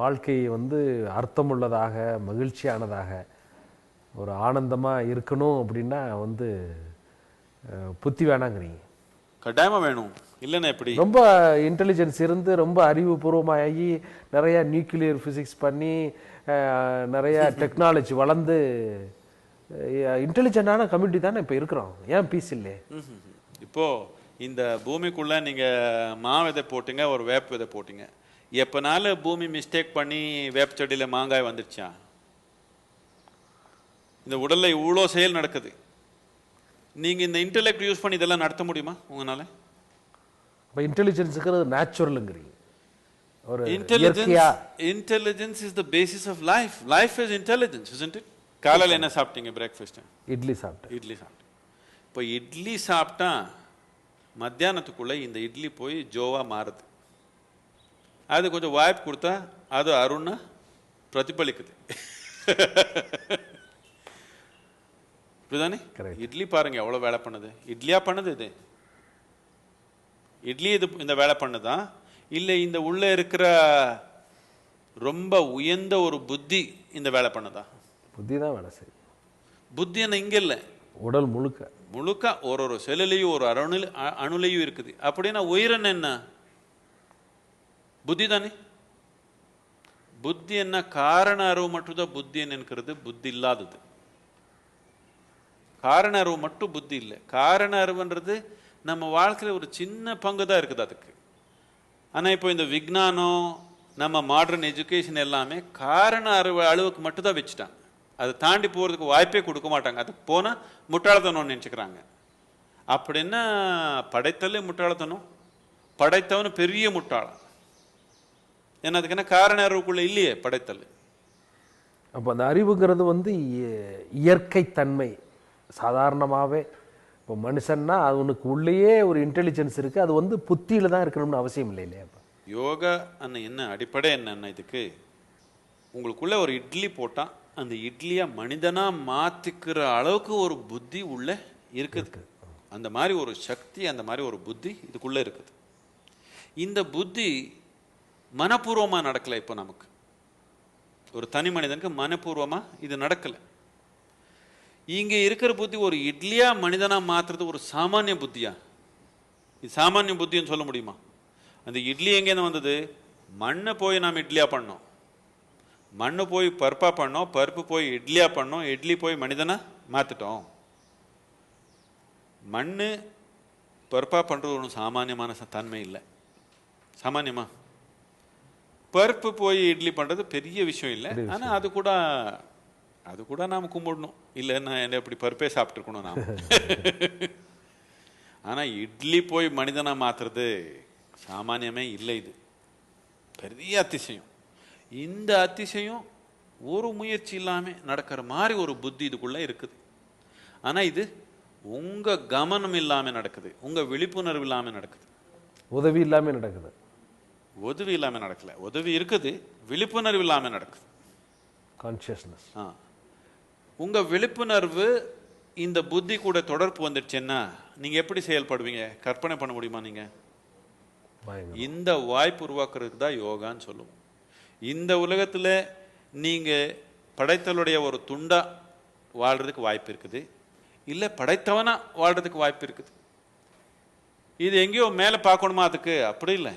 வாழ்க்கை வந்து அர்த்தமுள்ளதாக மகிழ்ச்சியானதாக ஒரு ஆனந்தமாக இருக்கணும் அப்படின்னா வந்து புத்தி வேணாங்கிறீங்க. கட்டாயமா வேணும். இல்லைன்னா எப்படி? ரொம்ப இன்டெலிஜென்ஸ் இருந்து ரொம்ப அறிவுபூர்வமாகி நிறைய நியூக்ளியர் ஃபிசிக்ஸ் பண்ணி நிறைய டெக்னாலஜி வளர்ந்து இன்டெலிஜென்டான கம்யூனிட்டி தானே இப்போ இருக்கிறோம். ஏன் பீஸ் இல்லையே? ம்ஹும். இப்போ இந்த பூமிக்குள்ள நீங்க மா விதை போட்டீங்க ஒரு வேப்ப விதை போட்டீங்க. எப்பனால பூமி மிஸ்டேக் பண்ணி வேப்ப செடியில மாங்காய் வந்துருச்சா? இந்த உடல்ல இவ்வளோ செயல் நடக்குது. நீங்க இந்த இன்டெலெக்ட் யூஸ் பண்ணி இதெல்லாம் நடத்த முடியுமா உங்களால? இப்போ இன்டெலிஜென்ஸுங்கிறது நேச்சுரலுங்கிறீங்க ஒரு intelligence intelligence is the basis of life life is intelligence isn't it? காலையில் என்ன சாப்பிட்டீங்க பிரேக்ஃபாஸ்ட் இட்லி சாப்பிட்டேன். இட்லி சாப்பிட்டேன். இப்போ இட்லி சாப்பிட்டா மத்தியானத்துக்குள்ள இந்த இட்லி போய் ஜோவா மாறுது. அது கொஞ்சம் வாய்ப்பு கொடுத்தா அது அருணா பிரதிபலிக்குது. இப்படிதானே. இட்லி பாருங்க எவ்வளவு வேலை பண்ணுது. இட்லியா பண்ணுது இது. இட்லி இது இந்த வேலை பண்ணுதா? இல்லை இந்த உள்ள இருக்கிற ரொம்ப உயர்ந்த ஒரு புத்தி இந்த வேலை பண்ணுதா? புத்தி தான் வேலை செய்யும். புத்தி என்ன இங்க இல்லை. உடல் முழுக்க. முழுக்க ஒரு ஒரு செல்லுலையும் ஒரு அணு அணுலையும் இருக்குது. அப்படின்னா உயிரன் என்ன? புத்தி தானே? புத்தி என்ன காரண அறிவு மட்டும்தான் புத்தி என்னங்கிறது புத்தி இல்லாதது. காரண அறிவு மட்டும் புத்தி இல்லை. காரண அறிவுன்றது நம்ம வாழ்க்கையில ஒரு சின்ன பங்கு தான் இருக்குது அதுக்கு. ஆனால் இப்போ இந்த விஜானம் நம்ம மாடர்ன் எஜுகேஷன் எல்லாமே காரண அறிவு அளவுக்கு மட்டும்தான் வச்சுட்டாங்க. அதை தாண்டி போறதுக்கு வாய்ப்பே கொடுக்க மாட்டாங்க. அது போனால் முட்டாளத்தனம் நினச்சிக்கிறாங்க. அப்படின்னா படைத்தலே முட்டாளத்தனம் படைத்தவனு பெரிய முட்டாளம் ஏன்னா அதுக்கு என்ன காரண அறிவுக்குள்ள இல்லையே படைத்தல். அப்போ அந்த அறிவுங்கிறது வந்து இய- இயற்கை தன்மை சாதாரணமாகவே இப்போ மனுஷன்னா அவனுக்கு உள்ளேயே ஒரு இன்டெலிஜென்ஸ் இருக்குது அது வந்து புத்தியில் தான் இருக்கணும்னு அவசியம் இல்லை இல்லையா? யோகா அண்ணன் என்ன அடிப்படை என்னன்னா இதுக்கு உங்களுக்குள்ள ஒரு இட்லி போட்டா அந்த இட்லியை மனிதனா மாத்திக்கிற அளவுக்கு ஒரு புத்தி உள்ள இருக்குது. அந்த மாதிரி ஒரு சக்தி அந்த மாதிரி ஒரு புத்தி இதுக்குள்ள இருக்குது. இந்த புத்தி மனப்பூர்வமாக நடக்கலை இப்போ நமக்கு. ஒரு தனி மனிதனுக்கு மனப்பூர்வமாக இது நடக்கலை. இங்கே இருக்கிற புத்தி ஒரு இட்லியாக மனிதனாக மாத்துறது ஒரு சாமானிய புத்தியா? இது சாமானிய புத்தின்னு சொல்ல முடியுமா? அந்த இட்லி எங்கேருந்து வந்தது? மண்ணை போய் நாம் இட்லியாக பண்ணோம். மண்ணு போய் பருப்பாக பண்ணோம் பருப்பு போய் இட்லியாக பண்ணோம் இட்லி போய் மனிதனாக மாற்றிட்டோம் மண் பருப்பாக பண்ணுறது ஒன்றும் சாமானியமான ச- தன்மை இல்லை. சாமானியமாக பருப்பு போய் இட்லி பண்றது பெரிய விஷயம் இல்லை. ஆனா அது கூட அது கூட நாம கும்பிடணும். இல்லைன்னா என்ன இப்படி பருப்பே சாப்பிட்டுருக்கணும் நாம. ஆனா இட்லி போய் மனிதனா மாத்துறது சாமானியமே இல்லை இது. பெரிய அதிசயம். இந்த அதிசயம் ஒரு முயற்சி இல்லாம நடக்கிற மாதிரி ஒரு புத்தி இதுக்குள்ள இருக்குது. ஆனா இது உங்க கவனம் இல்லாம நடக்குது. உங்க விழிப்புணர்வு இல்லாம நடக்குது. உதவி இல்லாமல் நடக்குது. உதவி இல்லாம நடக்கல. உதவி இருக்குது விழிப்புணர்வு இல்லாம நடக்குது. கான்ஷியஸ்னஸ் ஆ. உங்க விழிப்புணர்வு இந்த புத்தி கூட தொடர்பு வந்துடுச்சுன்னா நீங்க எப்படி செயல்படுவீங்க? கற்பனை பண்ண முடியுமா நீங்க? பயங்கரம். இந்த வாய்ப்பு உருவாக்குறதுக்கு தான் யோகான்னு சொல்லுவோம். இந்த உலகத்துல நீங்க படைத்தலுடைய ஒரு துண்டா வாழ்றதுக்கு வாய்ப்பு இருக்குது. இல்ல படைத்தவனா வாழ்றதுக்கு வாய்ப்பு இருக்குது. இது எங்கேயோ மேல பார்க்கணுமா அதுக்கு? அப்படி இல்லை.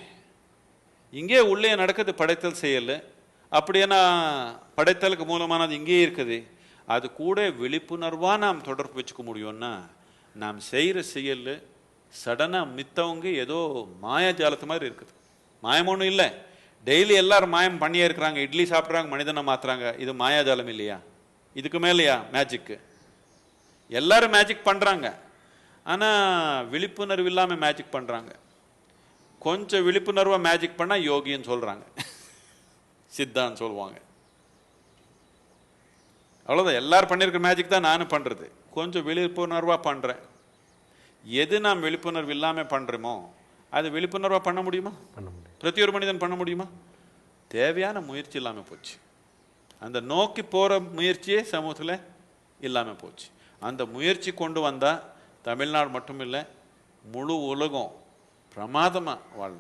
இங்கே உள்ளே நடக்குது படைத்தல் செயல். அப்படின்னா படைத்தலுக்கு மூலமானது இங்கேயே இருக்குது. அது கூட விழிப்புணர்வாக நாம் தொடர்பு வச்சுக்க முடியும்னா நாம் செய்கிற செயல் சடனாக மித்தவங்க ஏதோ மாயாஜாலத்து மாதிரி இருக்குது. மாயம் ஒன்றும் இல்லை. டெய்லி எல்லாரும் மாயம் பண்ணியே இருக்கிறாங்க. இட்லி சாப்பிட்றாங்க மனிதனை மாத்துறாங்க. இது மாயாஜாலம் இல்லையா? இதுக்கு மேலேயா? மேஜிக்கு எல்லாரும் மேஜிக் பண்ணுறாங்க ஆனால் விழிப்புணர்வு இல்லாமல் மேஜிக் பண்ணுறாங்க கொஞ்சம் விழிப்புணர்வா மேஜிக் பண்ணா யோகின்னு சொல்றாங்க. சித்தான்னு சொல்லுவாங்க. அவ்வளவுதான். எல்லாரும் பண்ணியிருக்கிற மேஜிக் தான் நானும் பண்றது. கொஞ்சம் விழிப்புணர்வா பண்றேன். எது நாம் விழிப்புணர்வு இல்லாம பண்றோமோ அது விழிப்புணர்வா பண்ண முடியுமா? பண்ண முடியும் பிரதி ஒரு மனிதன் பண்ண முடியுமா? தேவையான முயற்சி இல்லாம போச்சு. அந்த நோக்கி போற முயற்சியே சமூகத்துல இல்லாம போச்சு. அந்த முயற்சி கொண்டு வந்தா தமிழ்நாடு மட்டும் இல்லை முழு உலகம் ప్రమాదమా వాళ్ళ